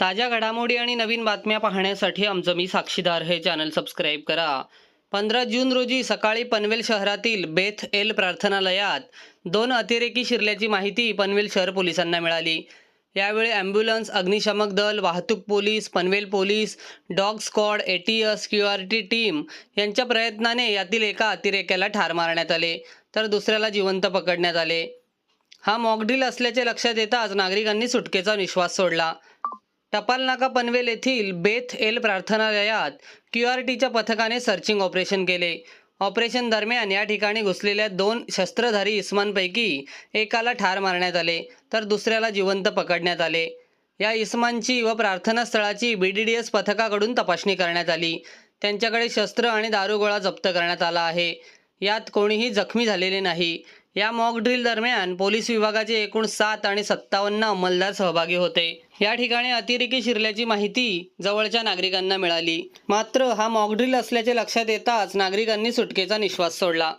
ताज्या घडामोडी आणि नवीन बातम्या पाहण्यासाठी आमचं मी साक्षीदार हे चॅनल सबस्क्राईब करा. पंधरा जून रोजी सकाळी पनवेल शहरातील बेथ एल प्रार्थनालयात दोन अतिरेकी शिरल्याची माहिती पनवेल शहर पोलिसांना मिळाली. यावेळी ॲम्ब्युलन्स अग्निशामक दल वाहतूक police Panvel police dog squad A T S Q R T team यांच्या प्रयत्नाने यातील एका अतिरेक्याला ठार मारण्यात आले तर दुसऱ्याला जिवंत पकडण्यात आले. हा मॉकड्रिल असल्याचे लक्षात येताच नागरिकांनी सुटकेचा निश्वास सोडला. टपाल नाका पनवेल येथील बेथ एल प्रार्थनालयात क्यू आर टीच्या पथकाने सर्चिंग ऑपरेशन केले. ऑपरेशन दरम्यान या ठिकाणी घुसलेल्या दोन शस्त्रधारी इस्मांपैकी एकाला ठार मारण्यात आले तर दुसऱ्याला जिवंत पकडण्यात आले. या इस्मांची व प्रार्थनास्थळाची बी डी डी एस पथकाकडून तपासणी करण्यात आली. त्यांच्याकडे शस्त्र आणि दारुगोळा जप्त करण्यात आला आहे. यात कोणीही जखमी झालेले नाही. या मॉक ड्रिल दरम्यान पोलीस विभागाचे एकूण सात आणि सत्तावन्न अंमलदार सहभागी होते. या ठिकाणी अतिरेकी शिरल्याची माहिती जवळच्या नागरिकांना मिळाली. मात्र हा मॉक ड्रिल असल्याचे लक्षात येताच नागरिकांनी सुटकेचा निश्वास सोडला.